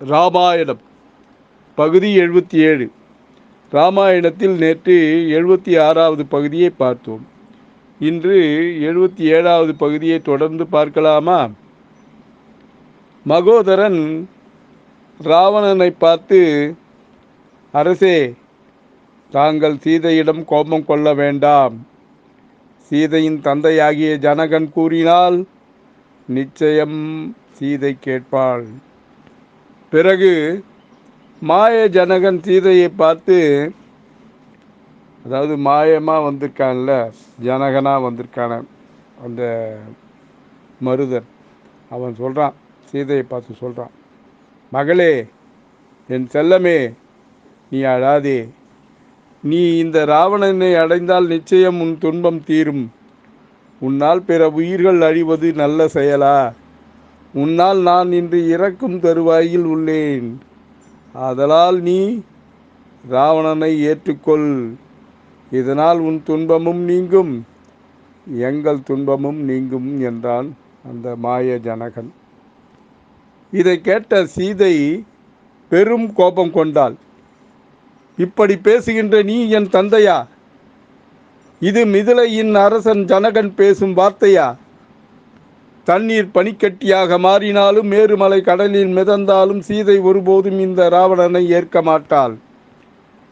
ராமாயணம் பகுதி எழுபத்தி ஏழு. ராமாயணத்தில் நேற்று எழுபத்தி ஆறாவது பகுதியை பார்த்தோம். இன்று எழுபத்தி ஏழாவது பகுதியை தொடர்ந்து பார்க்கலாமா? மகோதரன் ராவணனை பார்த்து அரசே தாங்கள் சீதையிடம் கோபம் கொள்ள வேண்டாம். சீதையின் தந்தையாகிய ஜனகன் கூறினால் நிச்சயம் சீதை கேட்பாள். பிறகு மாய ஜனகன் சீதையை பார்த்து அதாவது மாயமாக வந்திருக்கான்ல ஜனகனாக வந்திருக்கான அந்த மருதன் அவன் சொல்கிறான் சீதையை பார்த்து சொல்கிறான் மகளே என் செல்லமே நீ அழாதே. நீ இந்த ராவணனை அடைந்தால் நிச்சயம் உன் துன்பம் தீரும். உன்னால் பிற உயிர்கள் அழிவது நல்ல செயலா? உன்னால் நான் இன்று இறக்கும் தருவாயில் உள்ளேன். ஆதலால் நீ ராவணனை ஏற்றுக்கொள். இதனால் உன் துன்பமும் நீங்கும். எங்கள் துன்பமும் நீங்கும் என்றான் அந்த மாய ஜனகன். இதை கேட்ட சீதை பெரும் கோபம் கொண்டாள். இப்படி பேசுகின்ற நீ என் தந்தையா? இது மிதிலையின் அரசன் ஜனகன் பேசும் வார்த்தையா? தண்ணீர் பனிக்கட்டியாக மாறினாலும் மேருமலை கடலில் மிதந்தாலும் சீதை ஒருபோதும் இந்த ராவணனை ஏற்க மாட்டாள்.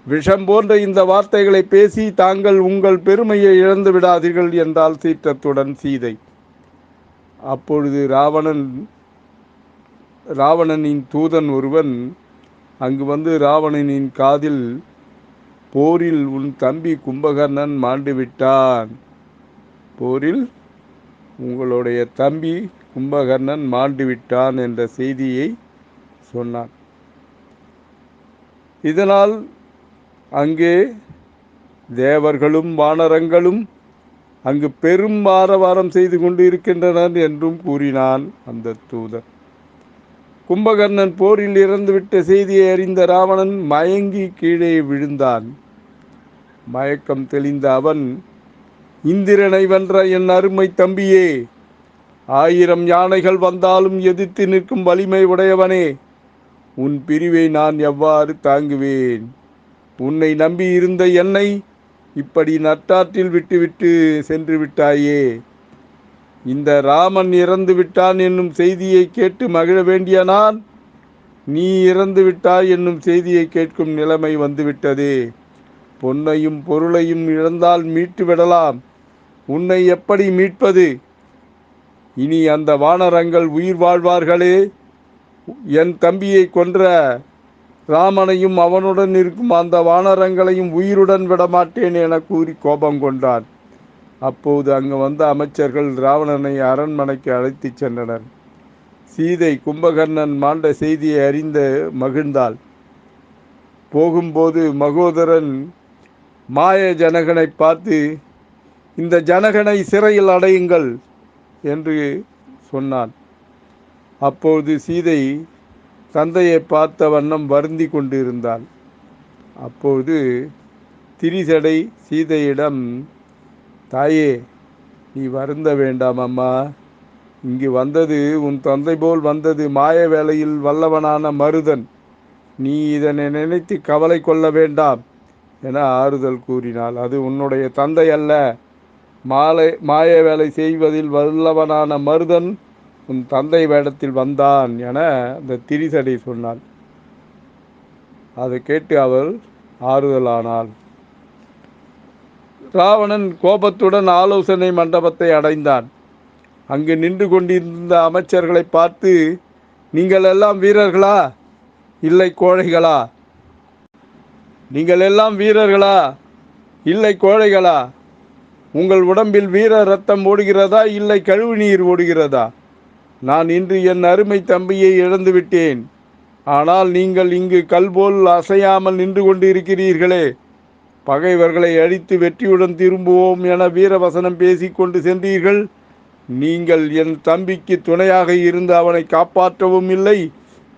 விஷம் போன்ற இந்த வார்த்தைகளை பேசி தாங்கள் உங்கள் பெருமையை இழந்து விடாதீர்கள் என்றால் சீற்றத்துடன் சீதை. அப்பொழுது ராவணன் ராவணனின் தூதன் ஒருவன் அங்கு வந்து ராவணனின் காதில் போரில் உன் தம்பி கும்பகர்ணன் மாண்டு விட்டான். போரில் உங்களுடைய தம்பி கும்பகர்ணன் மாண்டுவிட்டான் என்ற செய்தியை சொன்னான். இதனால் அங்கே தேவர்களும் வானரங்களும் அங்கு பெரும் ஆரவாரம் செய்து கொண்டு இருக்கின்றனர் என்றும் கூறினான் அந்த தூதர் கும்பகர்ணன் போரில் இறந்துவிட்ட செய்தியை அறிந்த ராவணன் மயங்கி கீழே விழுந்தான். மயக்கம் தெளிந்த அவன் இந்திரனை வென்ற என் அருமை தம்பியே ஆயிரம் யானைகள் வந்தாலும் எதிர்த்து நிற்கும் வலிமை உடையவனே உன் பிரிவை நான் எவ்வாறு தாங்குவேன்? உன்னை நம்பி இருந்த என்னை இப்படி நட்டாற்றில் விட்டுவிட்டு சென்று விட்டாயே. இந்த ராமன் இறந்து விட்டான் என்னும் செய்தியை கேட்டு மகிழ வேண்டிய நான் நீ இறந்து விட்டாய் என்னும் செய்தியை கேட்கும் நிலைமை வந்துவிட்டது. பொன்னையும் பொருளையும் இழந்தால் மீட்டு விடலாம் உன்னை எப்படி மீட்பது? இனி அந்த வானரங்கள் உயிர் வாழ்வார்களே. என் தம்பியை கொன்ற ராமனையும் அவனுடன் இருக்கும் அந்த வானரங்களையும் உயிருடன் விடமாட்டேன் என கூறி கோபம் கொண்டான். அப்போது அங்கு வந்த அமைச்சர்கள் ராவணனை அரண்மனைக்கு அழைத்துச் சென்றனர். சீதை கும்பகர்ணன் மாண்ட செய்தியை அறிந்து மகிழ்ந்தாள். போகும்போது மகோதரன் மாய ஜனகனை பார்த்து இந்த ஜனகனை சிறையில் அடையுங்கள் என்று சொன்னான். அப்போது சீதை தந்தையை பார்த்த வண்ணம் வருந்தி கொண்டிருந்தாள் அப்போது திரிசடை சீதையிடம் தாயே நீ வருந்த வேண்டாம் அம்மா. இங்கு வந்தது உன் தந்தை போல் வந்தது மாய வேளையில் வல்லவனான மருதன். நீ இதனை நினைத்து கவலை கொள்ள வேண்டாம். என ஆறுதல் கூறினாள். அது உன்னுடைய தந்தை அல்ல மாலை மாய வேலை செய்வதில் வல்லவனான மருதன் உன் தந்தை வேடத்தில் வந்தான் என அந்த திரிசடை சொன்னாள். அதை கேட்டு அவள் ஆறுதலானாள். ராவணன் கோபத்துடன் ஆலோசனை மண்டபத்தை அடைந்தான். அங்கு நின்று கொண்டிருந்த அமைச்சர்களை பார்த்து நீங்கள் எல்லாம் வீரர்களா? இல்லை கோழைகளா? நீங்கள் எல்லாம் வீரர்களா? இல்லை கோழைகளா? உங்கள் உடம்பில் வீர ரத்தம் ஓடுகிறதா? இல்லை கழுவு நீர் ஓடுகிறதா? நான் இன்று என் அருமை தம்பியை இழந்து விட்டேன். ஆனால் நீங்கள் இங்கு கல்போல் அசையாமல் நின்று கொண்டு இருக்கிறீர்களே பகைவர்களை அழித்து வெற்றியுடன் திரும்புவோம் என வீரவசனம் பேசிக்கொண்டு சென்றீர்கள். நீங்கள் என் தம்பிக்கு துணையாக இருந்து அவனை காப்பாற்றவும் இல்லை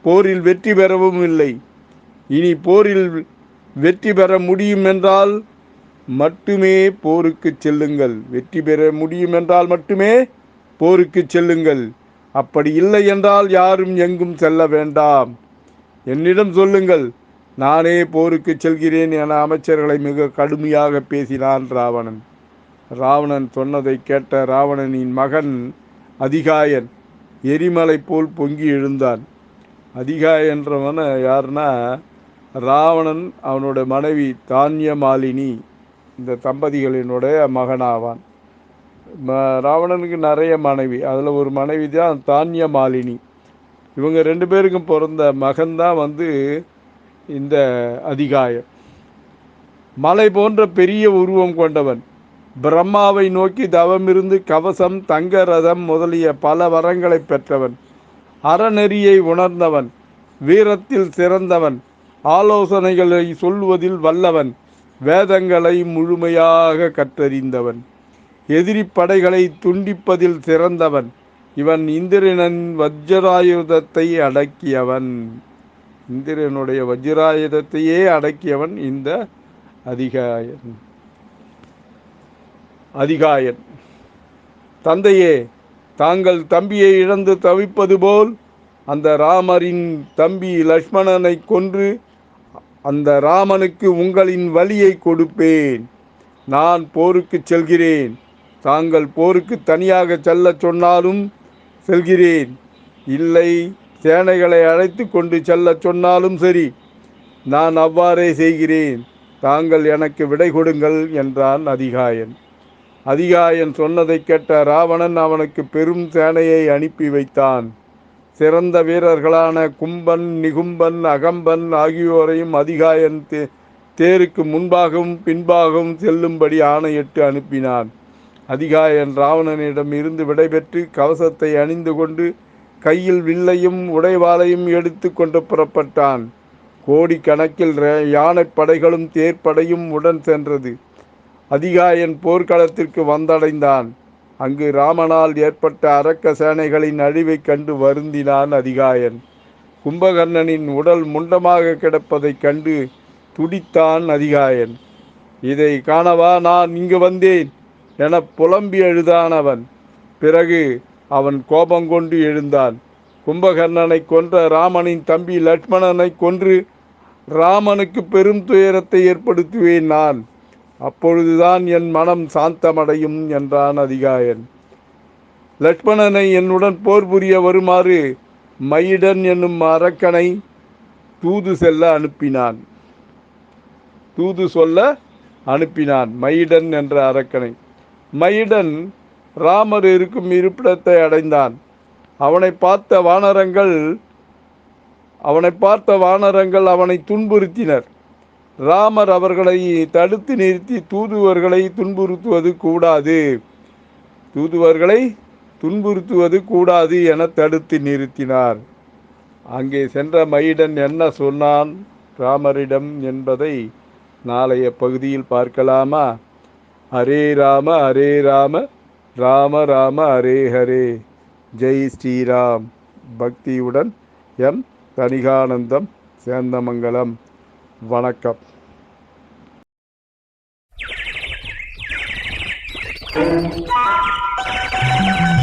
போரில் வெற்றி பெறவும் இல்லை. இனி போரில் வெற்றி பெற முடியும் என்றால் மட்டுமே போருக்கு செல்லுங்கள். வெற்றி பெற முடியும் என்றால் மட்டுமே போருக்கு செல்லுங்கள். அப்படி இல்லை என்றால் யாரும் எங்கும் செல்ல வேண்டாம். என்னிடம் சொல்லுங்கள் நானே போருக்கு செல்கிறேன் என அமைச்சர்களை மிக கடுமையாக பேசினான் ராவணன். ராவணன் சொன்னதை கேட்ட ராவணனின் மகன் அதிகாயன் எரிமலை போல் பொங்கி எழுந்தான். அதிகாயன்றவன யாருன்னா ராவணன் அவனோட மனைவி தானியமாலினி இந்த தம்பதிகளினுடைய மகனாவான். ம- ராவணனுக்கு நிறைய மனைவி. அதில் ஒரு மனைவி தான் தானியமாலினி. இவங்க ரெண்டு பேருக்கும் பிறந்த மகன்தான் வந்து இந்த அதிகாயம் மலை போன்ற பெரிய உருவம் கொண்டவன். பிரம்மாவை நோக்கி தவமிருந்து கவசம் தங்க ரதம் முதலிய பல வரங்களை பெற்றவன். அறநெறியை உணர்ந்தவன். வீரத்தில் சிறந்தவன். ஆலோசனைகளை சொல்வதில் வல்லவன் வேதங்களை முழுமையாக கற்றறிந்தவன். எதிரி படைகளை துண்டிப்பதில் சிறந்தவன் இவன் இந்திரனின் வஜ்ராயுதத்தை அடக்கியவன். இந்திரனுடைய வஜ்ராயுதத்தையே அடக்கியவன் இந்த அதிகாயன். அதிகாயன். தந்தையே தாங்கள் தம்பியை இழந்து தவிப்பது போல் அந்த ராமரின் தம்பி லக்ஷ்மணனை கொன்று அந்த ராமனுக்கு உங்களின் வழியை கொடுப்பேன். நான் போருக்கு செல்கிறேன். தாங்கள் போருக்கு தனியாக செல்லச் சொன்னாலும் செல்கிறேன். இல்லை சேனைகளை அழைத்து கொண்டு செல்லச் சொன்னாலும் சரி நான் அவ்வாறே செய்கிறேன். தாங்கள் எனக்கு விடை கொடுங்கள் என்றான் அதிகாயன். அதிகாயன் சொன்னதைக் கேட்ட ராவணன் அவனுக்கு பெரும் சேனையை அனுப்பி வைத்தான். சிறந்த வீரர்களான கும்பன் நிகும்பன் அகம்பன் ஆகியோரையும் அதிகாயன் தே தேருக்கு முன்பாகவும் பின்பாகவும் செல்லும்படி ஆணையிட்டு அனுப்பினான். அதிகாயன் ராவணனிடம் இருந்து விடைபெற்று கவசத்தை அணிந்து கொண்டு கையில் வில்லையும் உடைவாளையும் எடுத்து கொண்டு புறப்பட்டான். கோடிக்கணக்கில் ரே- யானைப் படைகளும் தேர்ப்படையும் உடன் சென்றது. அதிகாயன் போர்க்களத்திற்கு வந்தடைந்தான். அங்கு ராமனால் ஏற்பட்ட அரக்க சேனைகளின் அழிவைக் கண்டு வருந்தினான் அதிகாயன். கும்பகர்ணனின் உடல் முண்டமாக கிடப்பதைக் கண்டு துடித்தான் அதிகாயன். இதை காணவா? நான் இங்கு வந்தேன் என புலம்பி எழுதான் அவன். பிறகு அவன் கோபங்கொண்டு எழுந்தான். கும்பகர்ணனை கொன்ற ராமனின் தம்பி லட்சுமணனை கொன்று ராமனுக்கு பெரும் துயரத்தை ஏற்படுத்துவேன் நான். அப்பொழுதுதான் என் மனம் சாந்தமடையும் என்றான் அதிகாயன். லட்சுமணனை என்னுடன் போர் புரிய வருமாறு மயிடன் என்னும் அரக்கனை தூது செல்ல அனுப்பினான். தூது சொல்ல அனுப்பினான் மயிடன் என்ற அரக்கனை. மயிடன் ராமர் இருக்கும் இருப்பிடத்தை அடைந்தான். அவனை பார்த்த வானரங்கள் அவனை பார்த்த வானரங்கள் அவனை துன்புறுத்தினர். ராமர் அவர்களை தடுத்து நிறுத்தி தூதுவர்களை துன்புறுத்துவது கூடாது. தூதுவர்களை துன்புறுத்துவது கூடாது என தடுத்து நிறுத்தினார். அங்கே சென்ற மயிடன் என்ன சொன்னான்? ராமரிடம் என்பதை நாளைய பகுதியில் பார்க்கலாமா? ஹரே ராம ஹரே ராம ராம ராம ஹரே ஹரே. ஜெய் ஸ்ரீராம். பக்தியுடன் எம் தனிகானந்தம் சேந்தமங்கலம். வணக்கம். Thank you.